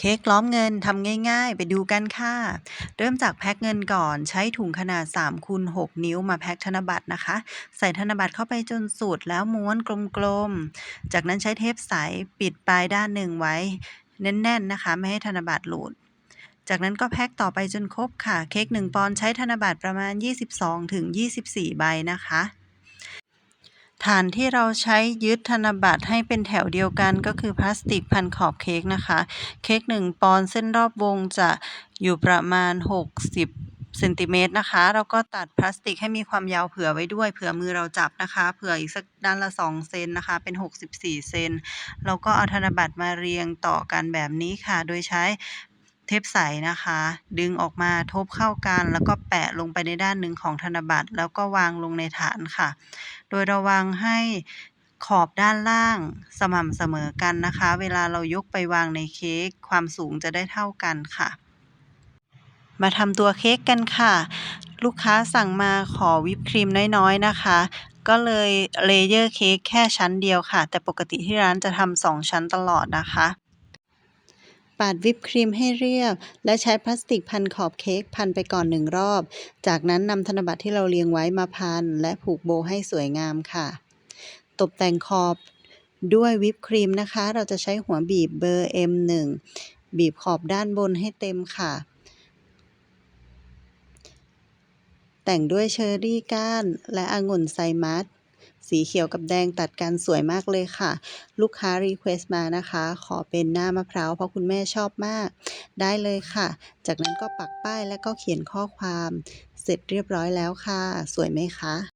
เค้กล้อมเงินทำง่าย ๆ ไปดูกันค่ะ เริ่มจากแพ็คเงินก่อนใช้ถุงขนาด3คูณ6นิ้วมาแพ็คธนบัตรนะคะ ใส่ธนบัตรเข้าไปจนสุดแล้วม้วนกลมๆ จากนั้นใช้เทปใสปิดปลายด้านหนึ่งไว้ แน่นๆนะคะ ไม่ให้ธนบัตรหลุดจากนั้นก็แพ็คต่อไปจนครบค่ะ เค้ก1ปอนด์ใช้ธนบัตรประมาณ 22-24 ใบนะคะ ฐานที่เราใช้ยึดธนบัตรให้เป็นแถวเดียวกันก็คือพลาสติกพันขอบเค้กนะคะ เค้ก1ปอนด์เส้นรอบวงจะอยู่ประมาณ 60เซนติเมตรนะคะเราก็ตัดพลาสติกให้มีความยาวเผื่อไว้ด้วย เผื่อมือเราจับนะคะ เผื่ออีกสักด้านละ 2 เซนนะคะ เป็น 64 เซนเราก็เอาธนบัตรมาเรียงต่อกันแบบนี้ค่ะ โดยใช้ เทปใสนะคะ ดึงออกมาทบเข้ากัน แล้วก็แปะลงไปในด้านหนึ่งของธนบัตร แล้วก็วางลงในฐานค่ะ โดยระวังให้ขอบด้านล่างสม่ำเสมอกันนะคะ เวลาเรายกไปวางในเค้กความสูงจะได้เท่ากันค่ะ มาทำตัวเค้กกันค่ะ ลูกค้าสั่งมาขอวิปครีมน้อยๆนะคะ ก็เลยเลเยอร์เค้กแค่ชั้นเดียวค่ะ แต่ปกติที่ร้านจะทำสองชั้นตลอดนะคะ ปาดวิปครีมให้เรียบ และใช้พลาสติกพันขอบเค้กพันไปก่อนหนึ่งรอบ จากนั้นนำธนบัตรที่เราเรียงไว้มาพัน และผูกโบให้สวยงามค่ะ ตกแต่งขอบด้วยวิปครีมนะคะ เราจะใช้หัวบีบเบอร์ M1 บีบขอบด้านบนให้เต็มค่ะ แต่งด้วยเชอร์รี่ก้าน และองุ่นไซมัส สีเขียวกับแดงตัดกันสวยมากเลยค่ะ ลูกค้ารีเควสต์มานะคะ ขอเป็นหน้ามะพร้าวเพราะคุณแม่ชอบมาก ได้เลยค่ะ จากนั้นก็ปักป้ายและก็เขียนข้อความ เสร็จเรียบร้อยแล้วค่ะ สวยไหมคะ